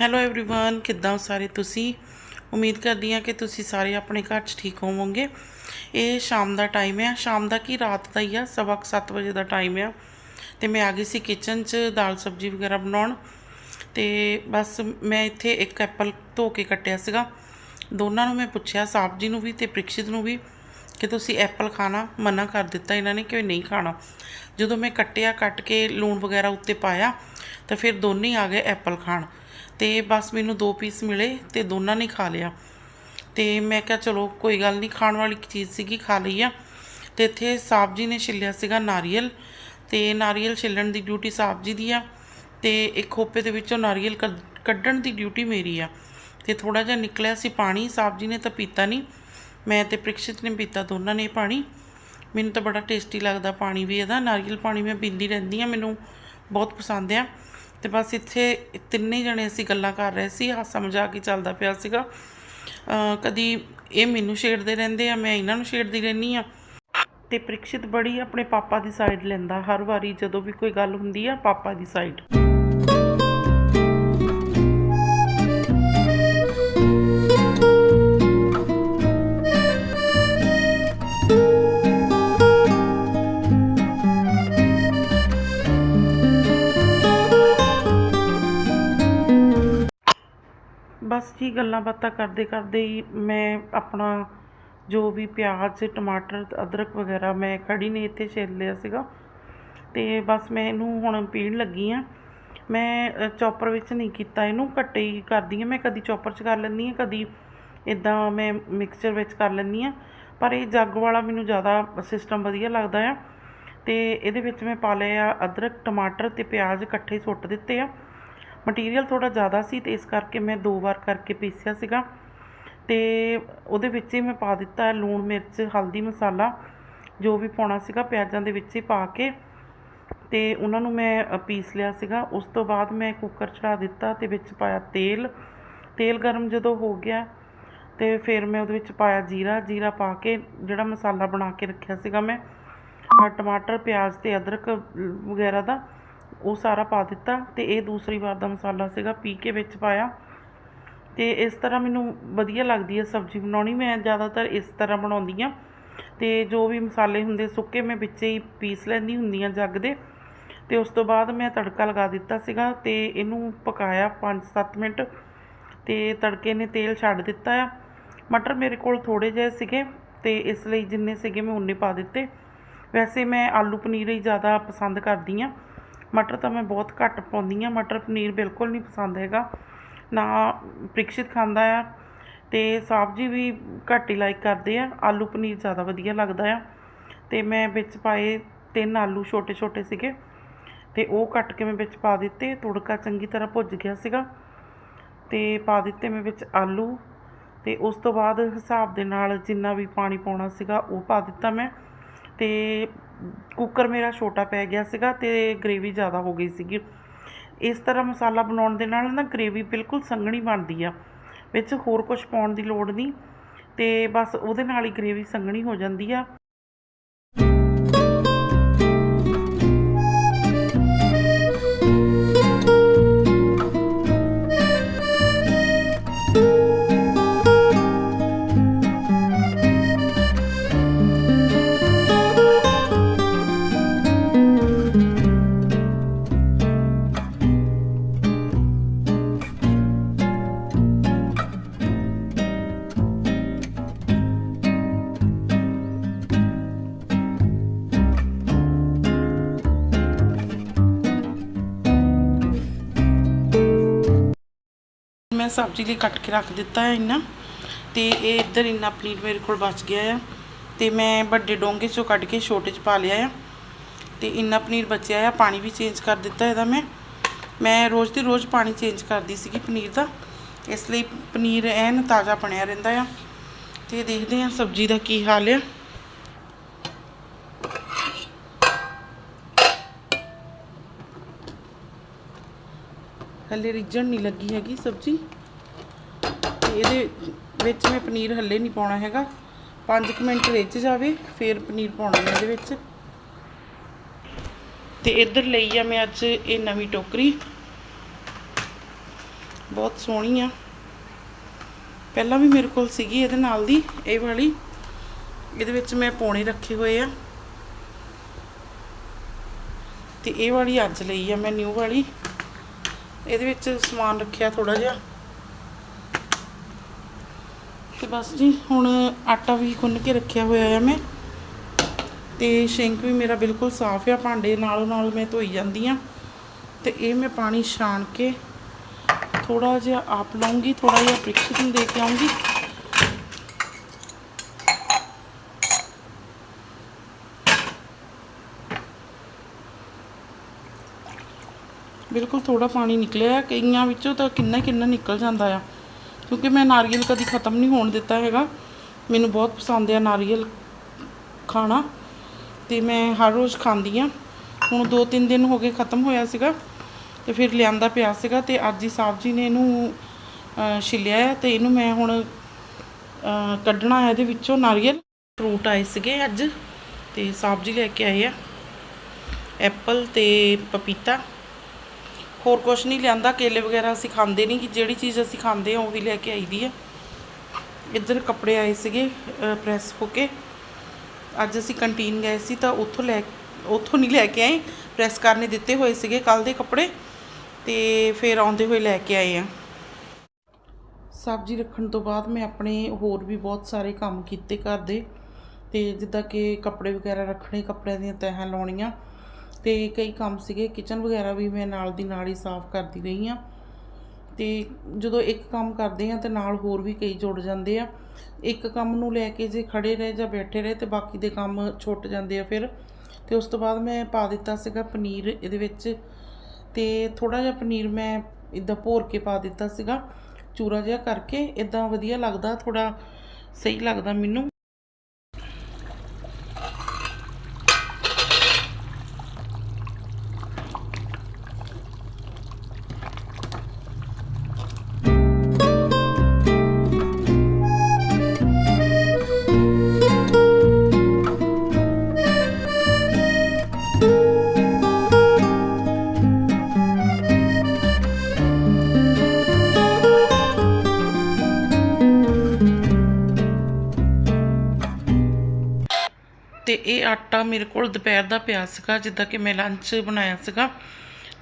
Hello everyone ਕਿੱਦਾਂ ਹੋ ਸਾਰੇ ਤੁਸੀਂ ਉਮੀਦ ਕਰਦੀ ਹਾਂ ਕਿ ਤੁਸੀਂ ਸਾਰੇ ਆਪਣੇ ਘਰ 'ਚ ਠੀਕ ਹੋਵੋਗੇ ਇਹ ਸ਼ਾਮ ਦਾ ਟਾਈਮ ਹੈ ਸ਼ਾਮ ਦਾ ਕੀ ਰਾਤ ਦਾ ਹੀ ਆ ਸਵਾ ਕੁ ਸੱਤ ਵਜੇ ਦਾ ਟਾਈਮ ਆ ਤੇ ਮੈਂ ਆ ਗਈ ਸੀ ਕਿਚਨ 'ਚ ਦਾਲ ਸਬਜ਼ੀ ਵਗੈਰਾ ਬਣਾਉਣ ਤੇ ਬਸ ਮੈਂ ਇੱਥੇ ਇੱਕ ਐਪਲ ਧੋ ਕੇ ਕੱਟਿਆ ਸੀਗਾ ਦੋਨਾਂ ਨੂੰ ਮੈਂ ਪੁੱਛਿਆ ਸਾਹਿਬ ਜੀ ਨੂੰ ਵੀ ਤੇ ਪ੍ਰਿਕਸ਼ਿਤ ਨੂੰ ਵੀ ਕਿ ਤੁਸੀਂ ਐਪਲ ਖਾਣਾ ਮਨਾ ਕਰ ਦਿੱਤਾ ਇਹਨਾਂ ਨੇ ਕਿ ਨਹੀਂ ਖਾਣਾ ਜਦੋਂ ਮੈਂ ਕੱਟਿਆ ਕੱਟ ਕੇ ਲੂਣ ਵਗੈਰਾ ਉੱਤੇ ਪਾਇਆ ਤਾਂ ਫਿਰ ਦੋਨੇ ਹੀ ਆ ਗਏ ਐਪਲ ਖਾਣ ਤੇ ਬਸ ਮੈਨੂੰ ਦੋ ਪੀਸ ਮਿਲੇ ਤੇ ਦੋਨਾਂ ਨੇ ਖਾ ਲਿਆ। ਤੇ ਮੈਂ ਕਿਹਾ, ਚਲੋ, ਕੋਈ ਗੱਲ ਨਹੀਂ, ਖਾਣ ਵਾਲੀ ਚੀਜ਼ ਸੀਗੀ, ਖਾ ਲਈ ਆ। ਤੇ ਇੱਥੇ ਸਾਹਿਬ ਜੀ ਨੇ ਛਿੱਲਿਆ ਸੀਗਾ ਨਾਰੀਅਲ। ਤੇ ਨਾਰੀਅਲ ਛਿੱਲਣ ਦੀ ਡਿਊਟੀ ਸਾਹਿਬ ਜੀ ਦੀ ਆ ਤੇ ਇੱਕ ਖੋਪੇ ਦੇ ਵਿੱਚੋਂ ਨਾਰੀਅਲ ਕੱਢ- ਕੱਢਣ ਦੀ ਡਿਊਟੀ ਮੇਰੀ ਆ। ਤੇ ਥੋੜਾ ਜਿਹਾ ਨਿਕਲਿਆ ਸੀ ਪਾਣੀ ਸਾਹਿਬ ਜੀ ਨੇ ਤਾਂ ਪੀਤਾ ਨਹੀਂ। ਮੈਂ ਤੇ ਪ੍ਰਿਕਸ਼ਿਤ ਨੇ ਪੀਤਾ ਦੋਨਾਂ ਨੇ ਪਾਣੀ। ਮੈਨੂੰ ਤਾਂ ਬੜਾ ਟੇਸਟੀ ਲੱਗਦਾ ਪਾਣੀ ਵੀ ਇਹਦਾ। ਨਾਰੀਅਲ ਪਾਣੀ ਮੈਂ ਪੀਂਦੀ ਰਹਿੰਦੀ ਆ, ਮੈਨੂੰ ਬਹੁਤ ਪਸੰਦ ਆ। ਤੇ ਬਸ ਇੱਥੇ ਤਿੰਨੇ ਜਣੇ ਅਸੀਂ ਗੱਲਾਂ ਕਰ ਰਹੇ ਸੀ ਹਾਸਾ ਮਜ਼ਾਕ ਹੀ ਚੱਲਦਾ ਪਿਆ ਸੀਗਾ। ਕਦੀ ਇਹ ਮੈਨੂੰ ਛੇੜਦੇ ਰਹਿੰਦੇ ਆ, ਮੈਂ ਇਹਨਾਂ ਨੂੰ ਛੇੜਦੀ ਰਹਿੰਦੀ ਆ। ਤੇ ਪ੍ਰਿਕਸ਼ਿਤ ਬੜੀ ਆਪਣੇ ਪਾਪਾ ਦੀ ਸਾਈਡ ਲੈਂਦਾ, ਹਰ ਵਾਰੀ ਜਦੋਂ ਵੀ ਕੋਈ ਗੱਲ ਹੁੰਦੀ ਆ, ਪਾਪਾ ਦੀ ਸਾਈਡ ਬਸ ਜੀ ਗੱਲਾਂ ਬਾਤਾਂ ਕਰਦੇ ਕਰਦੇ ਹੀ ਮੈਂ ਆਪਣਾ ਜੋ ਵੀ ਪਿਆਜ਼, ਟਮਾਟਰ, ਅਦਰਕ ਵਗੈਰਾ ਮੈਂ ਕੜੀ ਨੇ ਇੱਥੇ ਛਿੱਲ ਲਿਆ ਸੀਗਾ। ਤੇ ਬਸ ਮੈਂ ਇਹਨੂੰ ਹੁਣ ਪੀਣ ਲੱਗੀ ਆ ਮੈਂ ਚੌਪਰ ਵਿੱਚ ਨਹੀਂ ਕੀਤਾ ਇਹਨੂੰ ਕੱਟੇ ਹੀ ਕਰਦੀ ਆ ਮੈਂ ਕਦੀ ਚੌਪਰ 'ਚ ਕਰ ਲੈਂਦੀ ਆ ਕਦੀ ਇਦਾਂ ਮੈਂ ਮਿਕਸਚਰ ਵਿੱਚ ਕਰ ਲੈਂਦੀ ਆ ਪਰ ਇਹ ਜੱਗ ਵਾਲਾ ਮੈਨੂੰ ਜ਼ਿਆਦਾ ਸਿਸਟਮ ਵਧੀਆ ਲੱਗਦਾ ਆ। ਤੇ ਇਹਦੇ ਵਿੱਚ ਮੈਂ ਪਾ ਲਿਆ ਅਦਰਕ, ਟਮਾਟਰ ਤੇ ਪਿਆਜ਼ ਇਕੱਠੇ ਸੁੱਟ ਦਿੱਤੇ ਆ। ਮਟੀਰੀਅਲ ਥੋੜਾ ਜ਼ਿਆਦਾ ਸੀ ਤੇ ਇਸ ਕਰਕੇ ਮੈਂ ਦੋ ਵਾਰ ਕਰਕੇ ਪੀਸਿਆ ਸੀਗਾ। ਤੇ ਉਹਦੇ ਵਿੱਚ ਹੀ ਮੈਂ ਪਾ ਦਿੱਤਾ ਲੂਣ, ਮਿਰਚ, ਹਲਦੀ, ਮਸਾਲਾ, ਜੋ ਵੀ ਪਾਉਣਾ ਸੀਗਾ ਪਿਆਜ਼ਾਂ ਦੇ ਵਿੱਚ ਹੀ ਪਾ ਕੇ। ਤੇ ਉਹਨਾਂ ਨੂੰ ਮੈਂ ਪੀਸ ਲਿਆ ਸੀਗਾ। ਉਸ ਤੋਂ ਬਾਅਦ ਮੈਂ ਕੁੱਕਰ ਚੜਾ ਦਿੱਤਾ ਤੇ ਵਿੱਚ ਪਾਇਆ ਤੇਲ। ਤੇਲ ਗਰਮ ਜਦੋਂ ਹੋ ਗਿਆ ਤੇ ਫਿਰ ਮੈਂ ਉਹਦੇ ਵਿੱਚ ਪਾਇਆ ਜੀਰਾ। ਜੀਰਾ ਪਾ ਕੇ ਜਿਹੜਾ ਮਸਾਲਾ ਬਣਾ ਕੇ ਰੱਖਿਆ ਸੀਗਾ ਮੈਂ ਟਮਾਟਰ, ਪਿਆਜ਼ ਤੇ ਅਦਰਕ ਵਗੈਰਾ ਦਾ। ਉਹ ਸਾਰਾ ਪਾ ਦਿੱਤਾ ਤੇ ਇਹ ਦੂਸਰੀ ਵਾਰ ਦਾ ਮਸਾਲਾ ਸੀਗਾ, ਪੀ ਕੇ ਵਿੱਚ ਪਾਇਆ। ਤੇ ਇਸ ਤਰ੍ਹਾਂ ਮੈਨੂੰ ਵਧੀਆ ਲੱਗਦੀ ਹੈ ਸਬਜ਼ੀ ਬਣਾਉਣੀ। ਮੈਂ ਜ਼ਿਆਦਾਤਰ ਇਸ ਤਰ੍ਹਾਂ ਬਣਾਉਂਦੀ ਆ ਤੇ ਜੋ ਵੀ ਮਸਾਲੇ ਹੁੰਦੇ, ਸੁੱਕੇ ਮੈਂ ਵਿੱਚੇ ਹੀ ਪੀਸ ਲੈਂਦੀ ਹੁੰਦੀ ਆ ਜੱਗ ਦੇ। ਤੇ ਉਸ ਤੋਂ ਬਾਅਦ ਮੈਂ ਤੜਕਾ ਲਗਾ ਦਿੱਤਾ ਸੀਗਾ ਤੇ ਇਹਨੂੰ ਪਕਾਇਆ 5-7 ਮਿੰਟ। ਤੇ ਤੜਕੇ ਨੇ ਤੇਲ ਛੱਡ ਦਿੱਤਾ ਆ। ਮਟਰ ਮੇਰੇ ਕੋਲ ਥੋੜੇ ਜਿਹੇ ਸੀਗੇ ਤੇ ਇਸ ਲਈ ਜਿੰਨੇ ਸੀਗੇ ਮੈਂ ਉਨੇ ਪਾ ਦਿੱਤੇ। ਵੈਸੇ ਮੈਂ ਆਲੂ ਪਨੀਰ ਹੀ ਜ਼ਿਆਦਾ ਪਸੰਦ ਕਰਦੀ ਆ ਮਟਰ ਤਾਂ ਮੈਂ ਬਹੁਤ ਘੱਟ ਪਾਉਂਦੀ ਹਾਂ। ਮਟਰ ਪਨੀਰ ਬਿਲਕੁਲ ਨਹੀਂ ਪਸੰਦ ਹੈਗਾ। ਨਾ ਪ੍ਰਿਕਸ਼ਿਤ ਖਾਂਦਾ ਆ ਤੇ ਸਬਜ਼ੀ ਵੀ ਘੱਟ ਹੀ ਲਾਈਕ ਕਰਦੇ ਆ। ਆਲੂ ਪਨੀਰ ਜ਼ਿਆਦਾ ਵਧੀਆ ਲੱਗਦਾ ਆ। ਤੇ ਮੈਂ ਵਿੱਚ ਪਾਏ ਤਿੰਨ ਆਲੂ ਛੋਟੇ ਛੋਟੇ ਸੀਗੇ। ਤੇ ਉਹ ਕੱਟ ਕੇ ਮੈਂ ਵਿੱਚ ਪਾ ਦਿੱਤੇ। ਤੁੜਕਾ ਚੰਗੀ ਤਰ੍ਹਾਂ ਭੁੱਜ ਗਿਆ ਸੀਗਾ। ਤੇ ਪਾ ਦਿੱਤੇ ਮੈਂ ਵਿੱਚ ਆਲੂ। ਤੇ ਉਸ ਤੋਂ ਬਾਅਦ ਹਿਸਾਬ ਦੇ ਨਾਲ ਜਿੰਨਾ ਵੀ ਪਾਣੀ ਪਾਉਣਾ ਸੀਗਾ ਉਹ ਪਾ ਦਿੱਤਾ ਮੈਂ। ਤੇ ਕੁੱਕਰ ਮੇਰਾ ਛੋਟਾ ਪੈ ਗਿਆ ਸੀਗਾ ਤੇ ਗ੍ਰੇਵੀ ਜ਼ਿਆਦਾ ਹੋ ਗਈ ਸੀਗੀ। ਇਸ ਤਰ੍ਹਾਂ ਮਸਾਲਾ ਬਣਾਉਣ ਦੇ ਨਾਲ ਨਾ ਗ੍ਰੇਵੀ ਬਿਲਕੁਲ ਸੰਘਣੀ ਬਣਦੀ ਆ, ਵਿੱਚ ਹੋਰ ਕੁਝ ਪਾਉਣ ਦੀ ਲੋੜ ਨਹੀਂ ਤੇ ਬਸ ਉਹਦੇ ਨਾਲ ਹੀ ਗ੍ਰੇਵੀ ਸੰਘਣੀ ਹੋ ਜਾਂਦੀ ਆ। ਸਬਜ਼ੀ ਲਈ ਕੱਟ ਕੇ ਰੱਖ ਦਿੱਤਾ ਹੈ ਇੰਨਾ। ਤੇ ਇਹ ਇੱਧਰ ਇੰਨਾ ਪਨੀਰ ਮੇਰੇ ਕੋਲ ਬਚ ਗਿਆ ਆ। ਤੇ ਮੈਂ ਵੱਡੇ ਡੋਂਗੇ ਚੋਂ ਕੱਢ ਕੇ ਛੋਟੇ ਚ ਪਾ ਲਿਆ ਆ। ਤੇ ਇੰਨਾ ਪਨੀਰ ਬਚਿਆ ਆ, ਪਾਣੀ ਵੀ ਚੇਂਜ ਕਰ ਦਿੱਤਾ ਇਹਦਾ ਮੈਂ। ਮੈਂ ਰੋਜ਼ ਦੀ ਰੋਜ਼ ਪਾਣੀ ਚੇਂਜ ਕਰਦੀ ਸੀਗੀ ਪਨੀਰ ਦਾ। ਇਸ ਲਈ ਪਨੀਰ ਐਨ ਤਾਜ਼ਾ ਬਣਿਆ ਰਹਿੰਦਾ ਆ। ਤੇ ਦੇਖਦੇ ਆ ਸਬਜ਼ੀ ਦਾ ਕੀ ਹਾਲ ਆ। ਹਲੇ ਰਿੱਝਣ ਨਹੀਂ ਲੱਗੀ ਹੈਗੀ ਸਬਜ਼ੀ। ਇਹਦੇ ਵਿੱਚ ਮੈਂ ਪਨੀਰ ਹੱਲੇ ਨਹੀਂ ਪਾਉਣਾ ਹੈਗਾ। 5 ਮਿੰਟ ਰਿੱਝ ਜਾਵੇ, ਫਿਰ ਪਨੀਰ ਪਾਉਣਾ ਮੈਂ ਇਹਦੇ ਵਿੱਚ। ਤੇ ਇੱਧਰ ਲਈ ਆ ਮੈਂ ਅੱਜ ਇਹ ਨਵੀਂ ਟੋਕਰੀ। ਬਹੁਤ ਸੋਹਣੀ ਆ। ਪਹਿਲਾਂ ਵੀ ਮੇਰੇ ਕੋਲ ਸੀਗੀ ਇਹਦੇ ਨਾਲ ਦੀ, ਇਹ ਵਾਲੀ। ਇਹਦੇ ਵਿੱਚ ਮੈਂ ਪੌਣੇ ਰੱਖੇ ਹੋਏ ਆ। ਤੇ ਇਹ ਵਾਲੀ ਅੱਜ ਲਈ ਆ ਮੈਂ ਨਿਊ ਵਾਲੀ। ਇਹਦੇ ਵਿੱਚ ਸਮਾਨ ਰੱਖਿਆ ਥੋੜਾ ਜਿਹਾ। ਤੇ ਬਸ ਜੀ, ਹੁਣ ਆਟਾ ਵੀ ਗੁੰਨ ਕੇ ਰੱਖਿਆ ਹੋਇਆ ਆ ਮੈਂ। ਤੇ ਸ਼ਿੰਕ ਵੀ ਮੇਰਾ ਬਿਲਕੁਲ ਸਾਫ਼ ਆ, ਭਾਂਡੇ ਨਾਲੋਂ ਨਾਲ ਮੈਂ ਧੋਈ ਜਾਂਦੀ ਆ। ਤੇ ਇਹ ਮੈਂ ਪਾਣੀ ਛਾਣ ਕੇ ਥੋੜਾ ਜਿਹਾ ਆਪ ਲਾਉਂਗੀ ਥੋੜਾ ਜਿਹਾ ਪ੍ਰਿਕਸ਼ਿਤ ਨੂੰ ਦੇ ਕੇ ਆਉਂਗੀ। ਬਿਲਕੁਲ ਥੋੜਾ ਪਾਣੀ ਨਿਕਲਿਆ ਕਈਆਂ ਵਿੱਚੋਂ ਤਾਂ ਕਿੰਨਾ ਕਿੰਨਾ ਨਿਕਲ ਜਾਂਦਾ ਆ। ਕਿਉਂਕਿ ਮੈਂ ਨਾਰੀਅਲ ਕਦੀ ਖਤਮ ਨਹੀਂ ਹੋਣ ਦਿੱਤਾ ਹੈਗਾ। ਮੈਨੂੰ ਬਹੁਤ ਪਸੰਦ ਆ ਨਾਰੀਅਲ ਖਾਣਾ ਤੇ ਮੈਂ ਹਰ ਰੋਜ਼ ਖਾਂਦੀ ਆ। ਹੁਣ 2-3 ਦਿਨ ਹੋ ਗਏ ਖਤਮ ਹੋਇਆ ਸੀਗਾ ਤੇ ਫਿਰ ਲਿਆਂਦਾ ਪਿਆ ਸੀਗਾ ਤੇ ਅੱਜ ਹੀ ਸਾਹਿਬ ਜੀ ਨੇ ਇਹਨੂੰ ਅਹ, ਛਿੱਲਿਆ ਹੈ ਤੇ ਇਹਨੂੰ ਮੈਂ ਹੁਣ ਕੱਢਣਾ ਹੈ ਇਹਦੇ ਵਿੱਚੋਂ ਨਾਰੀਅਲ। ਫਰੂਟ ਆਏ ਸੀਗੇ ਅੱਜ ਤੇ ਸਾਹਿਬ ਜੀ ਲੈ ਕੇ ਆਏ ਆ। ਐਪਲ ਤੇ ਪਪੀਤਾ। ਹੋਰ ਕੁਛ ਨਹੀਂ ਲਿਆਂਦਾ, ਕੇਲੇ ਵਗੈਰਾ ਅਸੀਂ ਖਾਂਦੇ ਨਹੀਂ, ਕਿ ਜਿਹੜੀ ਚੀਜ਼ ਅਸੀਂ ਖਾਂਦੇ ਆ, ਉਹੀ ਲੈ ਕੇ ਆਈਦੀ ਹੈ ਇੱਧਰ ਕੱਪੜੇ ਆਏ ਸੀਗੇ ਪ੍ਰੈਸ ਹੋ ਕੇ। ਅੱਜ ਅਸੀਂ ਕੰਟੀਨ ਗਏ ਸੀ ਤਾਂ ਉੱਥੋਂ ਲੈ, ਉੱਥੋਂ ਨਹੀਂ ਲੈ ਕੇ ਆਏ, ਪ੍ਰੈਸ ਕਰਨੇ ਦਿੱਤੇ ਹੋਏ ਸੀਗੇ ਕੱਲ ਦੇ ਕੱਪੜੇ, ਤੇ ਫਿਰ ਆਉਂਦੇ ਹੋਏ ਲੈ ਕੇ ਆਏ ਆ। ਸਬਜ਼ੀ ਰੱਖਣ ਤੋਂ ਬਾਅਦ ਮੈਂ ਆਪਣੇ ਹੋਰ ਵੀ ਬਹੁਤ ਸਾਰੇ ਕੰਮ ਕੀਤੇ ਘਰ ਦੇ, ਤੇ ਜਿੱਦਾਂ ਕਿ ਕੱਪੜੇ ਵਗੈਰਾ ਰੱਖਣੇ, ਕੱਪੜਿਆਂ ਦੀਆਂ ਤਹਿਾਂ ਲਾਉਣੀਆਂ ਤੇ ਕਈ ਕੰਮ ਸੀਗੇ ਕਿਚਨ ਵਗੈਰਾ ਵੀ ਮੈਂ ਨਾਲ ਦੀ ਨਾਲ ਹੀ ਸਾਫ਼ ਕਰਦੀ ਰਹੀ ਆ ਤੇ ਜਦੋਂ ਇੱਕ ਕੰਮ ਕਰਦੇ ਆ ਤੇ ਨਾਲ ਹੋਰ ਵੀ ਕਈ ਜੁੜ ਜਾਂਦੇ ਆ। ਇੱਕ ਕੰਮ ਨੂੰ ਲੈ ਕੇ ਜੇ ਖੜੇ ਰਹੇ ਜਾਂ ਬੈਠੇ ਰਹੇ ਤੇ ਬਾਕੀ ਦੇ ਕੰਮ ਛੁੱਟ ਜਾਂਦੇ ਆ ਫਿਰ। ਤੇ ਉਸ ਤੋਂ ਬਾਅਦ ਮੈਂ ਪਾ ਦਿੱਤਾ ਸੀਗਾ ਪਨੀਰ ਇਹਦੇ ਵਿੱਚ ਤੇ ਥੋੜਾ ਜਿਹਾ ਪਨੀਰ ਮੈਂ ਇਦਾਂ ਭੋਰ ਕੇ ਪਾ ਦਿੱਤਾ ਸੀਗਾ। ਚੂਰਾ ਜਿਹਾ ਕਰਕੇ ਇਦਾਂ ਵਧੀਆ ਲੱਗਦਾ ਥੋੜਾ ਸਹੀ ਲੱਗਦਾ ਮੈਨੂੰ। ਆਟਾ ਮੇਰੇ ਕੋਲ ਦੁਪਹਿਰ ਦਾ ਪਿਆ ਸੀਗਾ, ਜਿੱਦਾਂ ਕਿ ਮੈਂ ਲੰਚ ਬਣਾਇਆ ਸੀਗਾ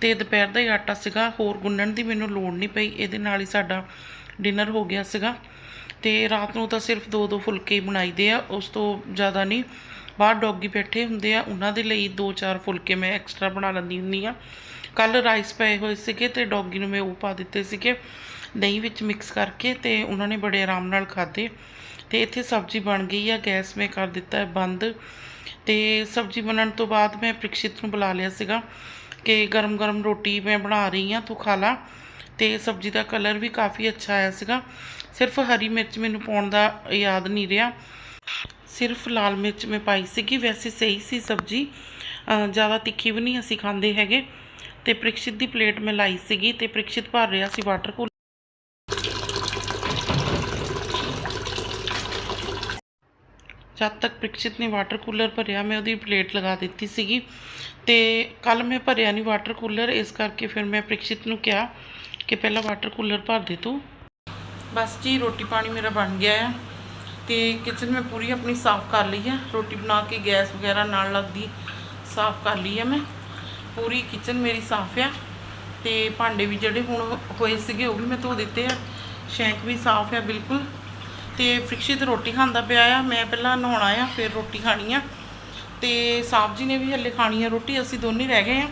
ਤੇ ਦੁਪਹਿਰ ਦਾ ਹੀ ਆਟਾ ਸੀਗਾ। ਹੋਰ ਗੁੰਨਣ ਦੀ ਮੈਨੂੰ ਲੋੜ ਨਹੀਂ ਪਈ, ਇਹਦੇ ਨਾਲ ਹੀ ਸਾਡਾ ਡਿਨਰ ਹੋ ਗਿਆ ਸੀਗਾ। ਤੇ ਰਾਤ ਨੂੰ ਤਾਂ ਸਿਰਫ ਦੋ ਦੋ ਫੁਲਕੇ ਹੀ ਬਣਾਈਦੇ ਆ, ਉਸ ਤੋਂ ਜ਼ਿਆਦਾ ਨਹੀਂ। ਬਾਹਰ ਡੌਗੀ ਬੈਠੇ ਹੁੰਦੇ ਆ, ਉਹਨਾਂ ਦੇ ਲਈ ਦੋ ਚਾਰ ਫੁਲਕੇ ਮੈਂ ਐਕਸਟਰਾ ਬਣਾ ਲੈਂਦੀ ਹੁੰਦੀ ਆ। ਕੱਲ ਰਾਈਸ ਪਏ ਹੋਏ ਸੀਗੇ ਤੇ ਡੌਗੀ ਨੂੰ ਮੈਂ ਉਹ ਪਾ ਦਿੱਤੇ ਸੀਗੇ ਦਹੀਂ ਵਿੱਚ ਮਿਕਸ ਕਰਕੇ ਤੇ ਉਹਨਾਂ ਨੇ ਬੜੇ ਆਰਾਮ ਨਾਲ ਖਾਧੇ। ਤੇ ਇੱਥੇ ਸਬਜ਼ੀ ਬਣ ਗਈ ਆ, ਗੈਸ ਮੈਂ ਕਰ ਦਿੱਤਾ ਹੈ ਬੰਦ। ਤੇ ਸਬਜ਼ੀ ਬਣਨ ਤੋਂ ਬਾਅਦ ਮੈਂ ਪ੍ਰੀਕਸ਼ਿਤ ਨੂੰ ਬੁਲਾ ਲਿਆ ਸੀਗਾ ਕਿ ਗਰਮ ਗਰਮ ਰੋਟੀ ਮੈਂ ਬਣਾ ਰਹੀ ਹਾਂ, ਤੂੰ ਖਾ ਲਾ। ਤੇ ਸਬਜ਼ੀ ਦਾ ਕਲਰ ਵੀ ਕਾਫੀ ਅੱਛਾ ਆਇਆ ਸੀਗਾ। ਸਿਰਫ ਹਰੀ ਮਿਰਚ ਮੈਨੂੰ ਪਾਉਣ ਦਾ ਯਾਦ ਨਹੀਂ ਰਿਹਾ। ਸਿਰਫ ਲਾਲ ਮਿਰਚ ਮੈਂ ਪਾਈ ਸੀਗੀ। ਵੈਸੇ ਸਹੀ ਸੀ ਸਬਜ਼ੀ। ਜ਼ਿਆਦਾ ਤਿੱਖੀ ਵੀ ਨਹੀਂ ਅਸੀਂ ਖਾਂਦੇ ਹੈਗੇ। ਤੇ ਪ੍ਰੀਕਸ਼ਿਤ ਦੀ ਪਲੇਟ ਮੈਂ ਲਾਈ ਸੀਗੀ ਤੇ ਪ੍ਰੀਕਸ਼ਿਤ ਭਰ ਰਿਹਾ ਸੀ ਵਾਟਰ ਕੂਲਰ ਜਦ ਤੱਕ ਪ੍ਰੀਕਸ਼ਿਤ ਨੇ ਵਾਟਰ ਕੂਲਰ ਭਰਿਆ, ਮੈਂ ਉਹਦੀ ਪਲੇਟ ਲਗਾ ਦਿੱਤੀ ਸੀਗੀ ਤੇ ਕੱਲ ਮੈਂ ਭਰਿਆ ਨਹੀਂ ਵਾਟਰ ਕੂਲਰ ਇਸ ਕਰਕੇ ਫਿਰ ਮੈਂ ਪ੍ਰੀਕਸ਼ਿਤ ਨੂੰ ਕਿਹਾ ਕਿ ਪਹਿਲਾਂ ਵਾਟਰ ਕੂਲਰ ਭਰ ਦੇ ਤੂੰ। ਬਸ ਜੀ, ਰੋਟੀ ਪਾਣੀ ਮੇਰਾ ਬਣ ਗਿਆ ਆ ਤੇ ਕਿਚਨ ਮੈਂ ਪੂਰੀ ਆਪਣੀ ਸਾਫ਼ ਕਰ ਲਈ ਆ। ਰੋਟੀ ਬਣਾ ਕੇ ਗੈਸ ਵਗੈਰਾ ਨਾਲ ਲੱਗਦੀ, ਸਾਫ਼ ਕਰ ਲਈ ਆ ਮੈਂ। ਪੂਰੀ ਕਿਚਨ ਮੇਰੀ ਸਾਫ਼ ਆ ਤੇ ਭਾਂਡੇ ਵੀ ਜਿਹੜੇ ਹੁਣ ਹੋਏ ਸੀਗੇ ਉਹ ਵੀ ਮੈਂ ਧੋ ਦਿੱਤੇ ਆ। ਸ਼ੈਂਕ ਵੀ ਸਾਫ਼ ਆ ਬਿਲਕੁਲ। ਤੇ ਪ੍ਰਿਕਸ਼ਿਤ ਰੋਟੀ ਖਾਂਦਾ ਪਿਆ ਆ। ਮੈਂ ਪਹਿਲਾਂ ਨਹਾਉਣਾ ਆ, ਫਿਰ ਰੋਟੀ ਖਾਣੀ ਆ। ਤੇ ਸਾਹਿਬ ਜੀ ਨੇ ਵੀ ਹੱਲੇ ਖਾਣੀ ਆ ਰੋਟੀ, ਅਸੀਂ ਦੋਨੇ ਰਹਿ ਗਏ ਆ।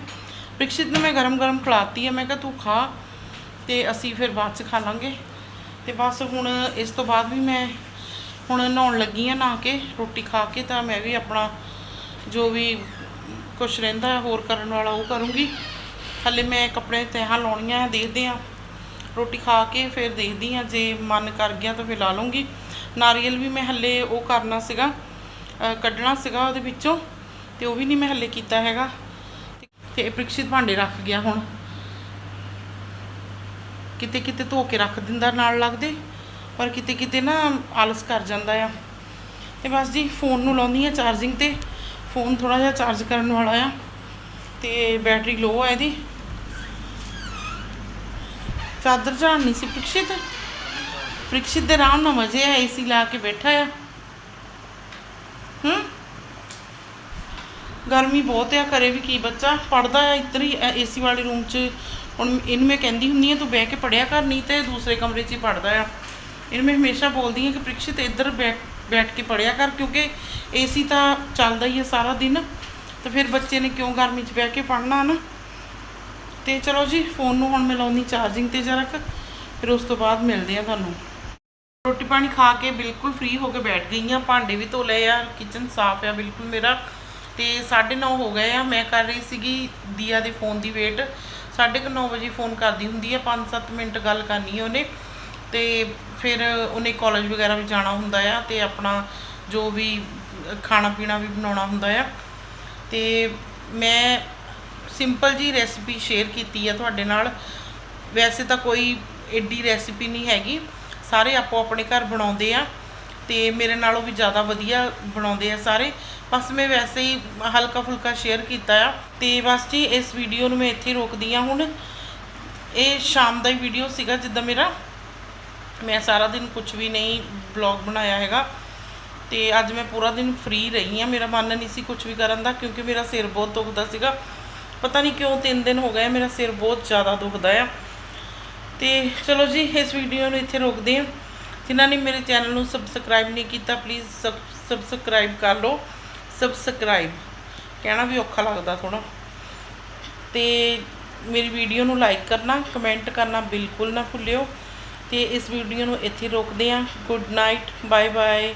ਪ੍ਰਿਕਸ਼ਿਤ ਨੂੰ ਮੈਂ ਗਰਮ ਗਰਮ ਖਿਲਾਤੀ ਆ, ਮੈਂ ਕਿਹਾ, ਤੂੰ ਖਾ ਤੇ ਅਸੀਂ ਫਿਰ ਬਾਅਦ ਚ ਖਾ ਲਾਂਗੇ ਤੇ ਬਸ ਹੁਣ ਇਸ ਤੋਂ ਬਾਅਦ ਵੀ ਮੈਂ ਹੁਣ ਨਹਾਉਣ ਲੱਗੀ ਆ, ਨਹਾ ਕੇ, ਰੋਟੀ ਖਾ ਕੇ ਤਾਂ ਮੈਂ ਵੀ ਆਪਣਾ ਜੋ ਵੀ ਕੁਝ ਰਹਿੰਦਾ ਹੋਰ ਕਰਨ ਵਾਲਾ ਉਹ ਕਰੂੰਗੀ। ਹੱਲੇ ਮੈਂ ਕੱਪੜੇ ਤਹਿਾਂ ਲਾਉਣੀਆਂ ਆ ਦੇਖਦੇ ਆ ਰੋਟੀ ਖਾ ਕੇ ਫਿਰ ਦੇਖਦੀ ਆ ਜੇ ਮਨ ਕਰ ਗਿਆ ਤਾਂ ਫਿਰ ਲਾ ਲੂੰਗੀ ਨਾਰੀਅਲ ਵੀ ਮੈਂ ਹੱਲੇ ਉਹ ਕਰਨਾ ਸੀਗਾ ਕੱਢਣਾ ਸੀਗਾ ਉਹਦੇ ਵਿੱਚੋਂ ਤੇ ਉਹ ਵੀ ਨਹੀਂ ਮੈਂ ਹੱਲੇ ਕੀਤਾ ਹੈਗਾ। ਤੇ ਇਹ ਪ੍ਰਿਕਸ਼ਿਤ ਭਾਂਡੇ ਰੱਖ ਗਿਆ ਹੁਣ। ਕਿਤੇ ਕਿਤੇ ਧੋ ਕੇ ਰੱਖ ਦਿੰਦਾ ਨਾਲ ਲੱਗਦੇ, ਪਰ ਕਿਤੇ ਕਿਤੇ ਨਾ ਆਲਸ ਕਰ ਜਾਂਦਾ ਆ। ਤੇ ਬਸ ਜੀ, ਫੋਨ ਨੂੰ ਲਾਉਂਦੀ ਆ ਚਾਰਜਿੰਗ ਤੇ। ਫੋਨ ਥੋੜਾ ਜਿਹਾ ਚਾਰਜ ਕਰਨ ਵਾਲਾ ਆ। ਤੇ ਬੈਟਰੀ ਲੋ ਆ ਇਹਦੀ। ਚਾਦਰ ਝਾੜਨੀ ਸੀ ਪ੍ਰਿਕਸ਼ਿਤ ਪ੍ਰਿਕਸ਼ਿਤ ਦੇ ਆਰਾਮ ਨਾਲ ਮਜ਼ੇ ਆ ਏਸੀ ਲਾ ਕੇ ਬੈਠਾ ਆ। ਹੂੰ? ਗਰਮੀ ਬਹੁਤ ਆ ਕਰੇ ਵੀ ਕੀ ਬੱਚਾ? ਪੜਦਾ ਆ ਇੱਧਰ ਹੀ ਏਸੀ ਵਾਲੇ ਰੂਮ 'ਚ। ਹੁਣ ਇਹਨੂੰ ਮੈਂ ਕਹਿੰਦੀ ਹੁੰਦੀ ਆ, ਤੂੰ ਬਹਿ ਕੇ ਪੜਿਆ ਕਰ, ਨਹੀਂ ਤੇ ਦੂਸਰੇ ਕਮਰੇ 'ਚ ਹੀ ਪੜਦਾ ਆ। ਇਹਨੂੰ ਮੈਂ ਹਮੇਸ਼ਾ ਬੋਲਦੀ ਆ ਕਿ ਪ੍ਰਿਕਸ਼ਿਤ ਇੱਧਰ ਬੈਠ ਬੈਠ ਕੇ ਪੜਿਆ ਕਰ, ਕਿਉਂਕਿ ਏਸੀ ਤਾਂ ਚੱਲਦਾ ਹੀ ਆ ਸਾਰਾ ਦਿਨ। ਤੇ ਫਿਰ ਬੱਚੇ ਨੇ ਕਿਉਂ ਗਰਮੀ 'ਚ ਬਹਿ ਕੇ ਪੜਨਾ ਨਾ? ਤੇ ਚਲੋ ਜੀ ਫੋਨ ਨੂੰ ਹੁਣ ਮੈਂ ਲਾਉਣੀ ਚਾਰਜਿੰਗ ਤੇ ਜਰਾ ਕੁ ਫਿਰ ਉਸ ਤੋਂ ਬਾਅਦ ਮਿਲਦੇ ਆ ਤੁਹਾਨੂੰ। ਰੋਟੀ ਪਾਣੀ ਖਾ ਕੇ ਬਿਲਕੁਲ ਫ੍ਰੀ ਹੋ ਕੇ ਬੈਠ ਗਈ ਆ ਭਾਂਡੇ ਵੀ ਧੋ ਲਏ ਆ ਕਿਚਨ ਸਾਫ਼ ਆ ਬਿਲਕੁਲ ਮੇਰਾ, ਤੇ 9:30 ਹੋ ਗਏ ਆ, ਮੈਂ ਕਰ ਰਹੀ ਸੀਗੀ ਦੀਆ ਦੇ ਫੋਨ ਦੀ ਵੇਟ 9:30 ਵਜੇ ਫੋਨ ਕਰਦੀ ਹੁੰਦੀ ਆ 5-7 ਮਿੰਟ ਗੱਲ ਕਰਨੀ ਉਹਨੇ, ਤੇ ਫਿਰ ਉਹਨੇ ਕਾਲਜ ਵਗੈਰਾ ਵੀ ਜਾਣਾ ਹੁੰਦਾ ਆ, ਤੇ ਆਪਣਾ ਜੋ ਵੀ ਖਾਣਾ ਪੀਣਾ ਵੀ ਬਣਾਉਣਾ ਹੁੰਦਾ ਆ। ਤੇ ਮੈਂ ਸਿੰਪਲ ਜੀ ਰੈਸਪੀ ਸ਼ੇਅਰ ਕੀਤੀ ਆ ਤੁਹਾਡੇ ਨਾਲ। ਵੈਸੇ ਤਾਂ ਕੋਈ ਐਡੀ ਰੈਸਪੀ ਨਹੀਂ ਹੈਗੀ। ਸਾਰੇ ਆਪੋ ਆਪਣੇ ਘਰ ਬਣਾਉਂਦੇ ਆ ਤੇ ਮੇਰੇ ਨਾਲੋਂ ਵੀ ਜ਼ਿਆਦਾ ਵਧੀਆ ਬਣਾਉਂਦੇ ਆ ਸਾਰੇ। ਬਸ ਮੈਂ ਵੈਸੇ ਹੀ ਹਲਕਾ ਫੁਲਕਾ ਸ਼ੇਅਰ ਕੀਤਾ ਆ ਤੇ ਬਸ ਜੀ ਇਸ ਵੀਡੀਓ ਨੂੰ ਮੈਂ ਇੱਥੇ ਰੋਕਦੀ ਆ ਹੁਣ। ਇਹ ਸ਼ਾਮ ਦਾ ਹੀ ਵੀਡੀਓ ਸੀਗਾ ਜਿੱਦਾਂ ਮੇਰਾ। ਮੈਂ ਸਾਰਾ ਦਿਨ ਕੁਝ ਵੀ ਨਹੀਂ ਵਲੌਗ ਬਣਾਇਆ ਹੈਗਾ। ਤੇ ਅੱਜ ਮੈਂ ਪੂਰਾ ਦਿਨ ਫ੍ਰੀ ਰਹੀ ਆ। ਮੇਰਾ ਮਨ ਨਹੀਂ ਸੀ ਕੁਝ ਵੀ ਕਰਨ ਦਾ ਕਿਉਂਕਿ ਮੇਰਾ ਸਿਰ ਬਹੁਤ ਦੁਖਦਾ ਸੀਗਾ। ਪਤਾ ਨਹੀਂ ਕਿਉਂ ਤਿੰਨ ਦਿਨ ਹੋ ਗਏ ਮੇਰਾ ਸਿਰ ਬਹੁਤ ਜ਼ਿਆਦਾ ਦੁਖਦਾ ਆ। ਤੇ ਚਲੋ ਜੀ, ਇਸ ਵੀਡੀਓ ਨੂੰ ਇੱਥੇ ਰੋਕਦੇ ਹਾਂ। ਜਿਨ੍ਹਾਂ ਨੇ ਮੇਰੇ ਚੈਨਲ ਨੂੰ ਸਬਸਕ੍ਰਾਈਬ ਨਹੀਂ ਕੀਤਾ ਪਲੀਜ਼ ਸਬਸਕ੍ਰਾਈਬ ਕਰ ਲਓ। ਸਬਸਕ੍ਰਾਈਬ ਕਹਿਣਾ ਵੀ ਔਖਾ ਲੱਗਦਾ ਥੋੜਾ ਤੇ ਮੇਰੀ ਵੀਡੀਓ ਨੂੰ ਲਾਈਕ ਕਰਨਾ ਕਮੈਂਟ ਕਰਨਾ ਬਿਲਕੁਲ ਨਾ ਭੁੱਲਿਓ। ਤੇ ਇਸ ਵੀਡੀਓ ਨੂੰ ਇੱਥੇ ਰੋਕਦੇ ਹਾਂ। Good night bye bye